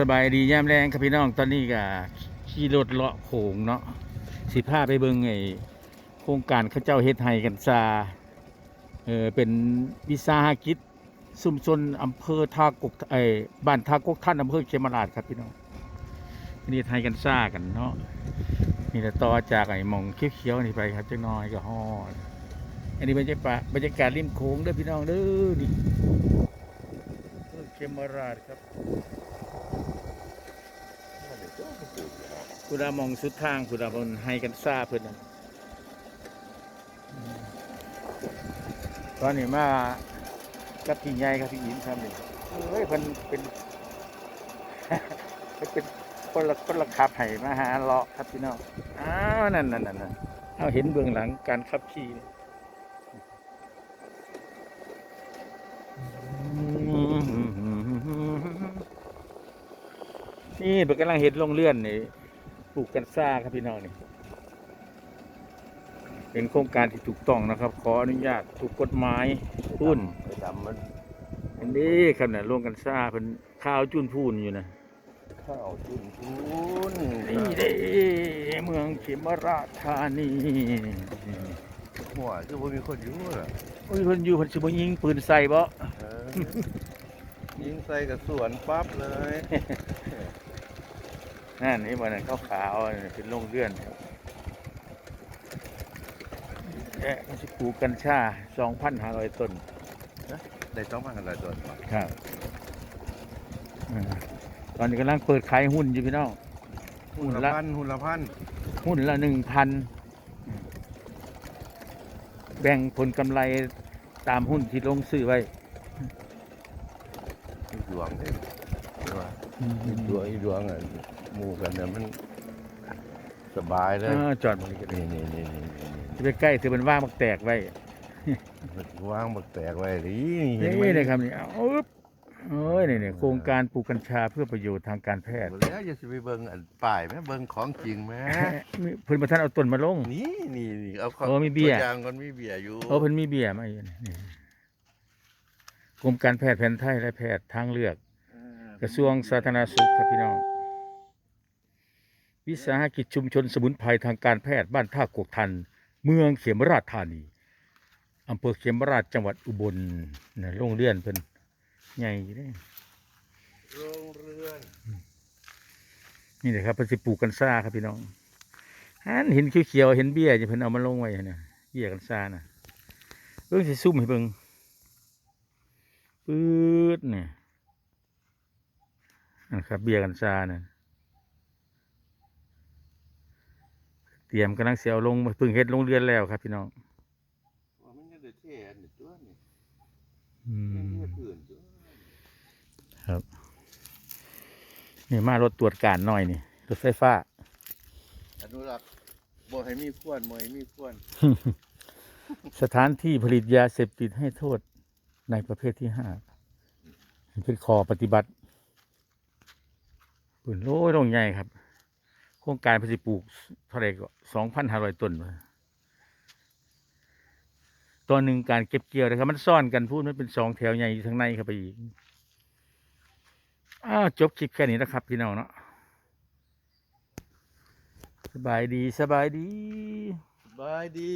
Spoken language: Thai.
สบายดีย่ามแรงครับพี่น้องตอนนี้ก็ขี่รถเลาะโขงเนาะสิพาไปเบิ่งไอโครงการเขาเจ้าเฮ็ดไห้กันซาเออเป็นวิสาหกิจชุมชนอำเภอท่ากกไอบ้านท่ากกท่านอำเภอเขมราชครับพี่น้องนี่ไทยกันซ่ากันเนาะนี่แหละต่อจากไอ้หมองเขียวๆนี่ไปครับจักหน้อยก็ฮอดอันนี้บรรยากาศบรรยากาศริมโขงเด้อพี่น้องเด้อนี่เภอเขมราชครับ ผู้ดามองสุดทางผู้ดามองให้กันซาเพื่อนนะตอนนี้มากับพี่ใหญ่ครับพี่อินครับนี่เฮ้ยเพิ่นเป็นเพิ่นเป็นคนละคนละขับไห้มาหาเลาะครับพี่น้องอ้าวนั่นนั่นนั่นนั่นเอาเห็นเบื้องหลังการขับขี่นี่นี่เป็นกำลังเห็นลงเลื่อนนี่ ปลูกกันซ่าครับพี่น้องนี่เป็นโครงการที่ถูกต้องนะครับ ขออนุญาตถูกกฎหมายพุ่นไปดำมันอันนี้ครับเนี่ยโรงกันซ่าเป็นข้าวจุนพูนอยู่นะข้าวจุนทุนนี่เด้เมืองเขมราชธานีหัวคือบ่มีคนอยู่ล่ะโอ้ยคนอยู่คนสิบยิงปืนใส่บ่เออยิงใส่กับสวนปั๊บเลย นั่นนี่มันนขาวขาวๆนี่เป็นโรงเรือนแอะมันสิปลูกกัญชา2,500ต้นได้ต้องมากันหลายตัวครับอ่าตอนนี้กำลังเปิดขายหุ้นอยู่พี่น้องหุ่นละพันหุ่นละพันหุ้นละหนึ่งพันแบ่งผลกำไรตามหุ้นที่ลงซื้อไว้อีดวงเด้ใช่ป่ะอีดวงอีดวงอะ หมู่กันเนี่ยมันสบายเลยอ่าจอดบริการนี่นี่นี่นี่นี่จะไปใกล้ถือมันว่างมักแตกไว้มันวางบักแตกไว้ดิเห็นไหมนี่เลยครับนี่เอาอึ๊บโอ้ยนี่นี่โครงการปลูกกัญชาเพื่อประโยชน์ทางการแพทย์บ่แล้วอย่าสิไปเบิ่งอันป้ายแม่เบิ่งของจริงแม่มีเพิ่นประท่านเอาต้นมาลง นี่นี่นี่เอาของโอ้มีเบี้ย ตัวอย่างก่อนมีเบียร์อยู่โอ้เพิ่นมีเบียร์มาอยู่นี่นี่กรมการแพทย์แผนไทยและแพทย์ทางเลือก กระทรวงสาธารณสุขครับพี่น้อง วิสาหกิจชุมชนสมุนไพรทางการแพทย์บ้านท่ากกทัน เมืองเขมราชธานีอำเภอเขมราชจังหวัดอุบลนะโรงเรียนเพิ่นใหญ่อยู่เด้โรงเรือนนี่แหละครับเพิ่นสิปลูกกันซ่าครับพี่น้องหันเห็นเขียวๆเห็นเบี้ยจะเพิ่นเอามาลงไว้นะเบี้ยกันซ่านะเบิ่งสิซุ่มให้เบิ่งปื๊ดเนี่ยนั่นครับเบี้ยกันซ่านะเต รียมกำลังเสียวลงเพิ่งเฮ็ดลงเรือนแล้วครับ พี่น้องว่ามันยังได้เทอันนี้ตัวนี่อืยังมเทอื่นตัวครับ นี่มารถตรวจการหน่อยนี่รถไฟฟ้าอนุรักษ์บ่ให้มีควนบ่ให้มีควนสถานที่ผลิตยาเสพติดให้โทษในประเภทที่ห้าเป็นคอปฏิบัติปืนโลยลงใหญ่ครับ โครงการผลิตปลูกเท่าไรก็สองพันห้าร้อยต้นมาตอนหนึ่งการเก็บเกี่ยวนะครับ มันซ่อนกันพูดมันเป็นสองแถวใหญ่อยู่ทางในครับไปอีกอ้าวจบคลิปแค่นี้นะครับ พี่น้องเนาะสบายดีสบายดี สบายดี